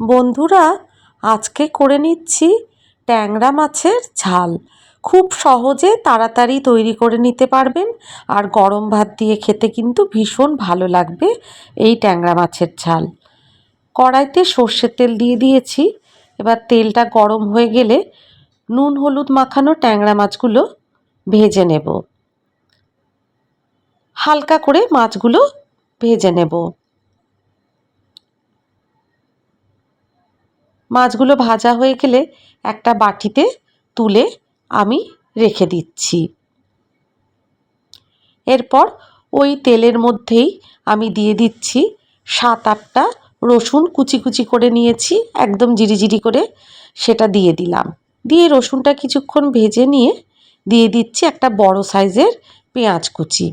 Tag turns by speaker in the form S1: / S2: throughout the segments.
S1: বন্ধুরা, আজকে করে নিচ্ছি ট্যাংরা মাছের ঝাল। খুব সহজে তাড়াতাড়ি তৈরি করে নিতে পারবেন আর গরম ভাত দিয়ে খেতে কিন্তু ভীষণ ভালো লাগবে এই ট্যাংরা মাছের ঝাল। কড়াইতে সর্ষের তেল দিয়ে দিয়েছি। এবার তেলটা গরম হয়ে গেলে নুন হলুদ মাখানো ট্যাংরা মাছগুলো ভেজে নেব। হালকা করে মাছগুলো ভেজে নেব। মাছগুলো ভাজা হয়ে গেলে একটা বাটিতে তুলে আমি রেখে দিচ্ছি। এরপর ওই তেলের মধ্যেই আমি দিয়ে দিচ্ছি সাত আটটা রসুন কুচি কুচি করে নিয়েছি, একদম জিরিজিরি করে সেটা দিয়ে দিলাম। দিয়ে রসুনটা কিছুক্ষণ ভেজে নিয়ে দিয়ে দিচ্ছি একটা বড় সাইজের পেঁয়াজ কুচি।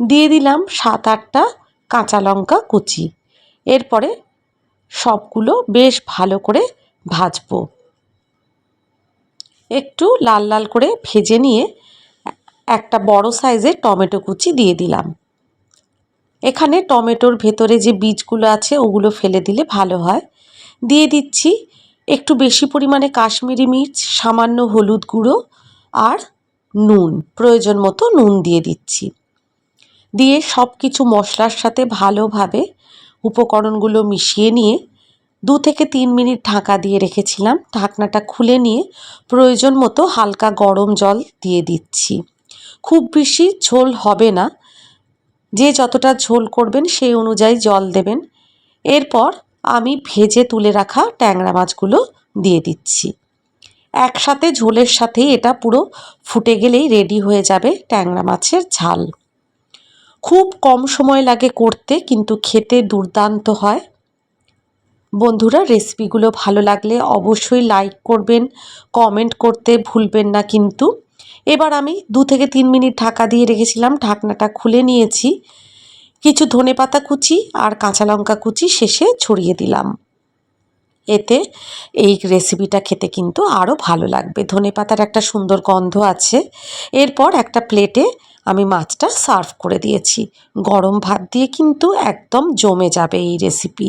S1: দিয়ে দিলাম সাত আটটা কাঁচা লঙ্কা কুচি। এরপরে সবগুলো বেশ ভালো করে ভাজবো। একটু লাল লাল করে ভেজে নিয়ে একটা বড় সাইজের টমেটো কুচি দিয়ে দিলাম। এখানে টমেটোর ভেতরে যে বীজগুলো আছে ওগুলো ফেলে দিলে ভালো হয়। দিয়ে দিচ্ছি একটু বেশি পরিমাণে কাশ্মীরি মির্চ, সামান্য হলুদ গুঁড়ো আর নুন, প্রয়োজন মতো নুন দিয়ে দিচ্ছি। দিয়ে সব কিছু মশলার সাথে ভালোভাবে উপকরণগুলো মিশিয়ে নিয়ে দু থেকে তিন মিনিট ঢাকা দিয়ে রেখেছিলাম। ঢাকনাটা খুলে নিয়ে প্রয়োজন মতো হালকা গরম জল দিয়ে দিচ্ছি। খুব বেশি ঝোল হবে না। যে যতটা ঝোল করবেন সেই অনুযায়ী জল দেবেন। এরপর আমি ভেজে তুলে রাখা ট্যাংরা মাছগুলো দিয়ে দিচ্ছি। একসাথে ঝোলের সাথেই এটা পুরো ফুটে গেলেই রেডি হয়ে যাবে ট্যাংরা মাছের ঝাল। খুব কম সময় লাগে করতে, কিন্তু খেতে দুর্দান্ত হয়। বন্ধুরা রেসিপিগুলো ভালো লাগলে অবশ্যই লাইক করবেন কমেন্ট করতে ভুলবেন না কিন্তু। এবার আমি দু থেকে তিন মিনিট ঢাকা দিয়ে রেখেছিলাম, ঢাকনাটা খুলে নিয়েছি। কিছু ধনে পাতা কুচি আর কাঁচা লঙ্কা কুচি শেষে ছড়িয়ে দিলাম। এতে এই রেসিপিটা খেতে কিন্তু আরও ভালো লাগবে। ধনে পাতার একটা সুন্দর গন্ধ আছে। এরপর একটা প্লেটে আমি মাছটা সার্ভ করে দিয়েছি। গরম ভাত দিয়ে কিন্তু একদম জমে যাবে এই রেসিপি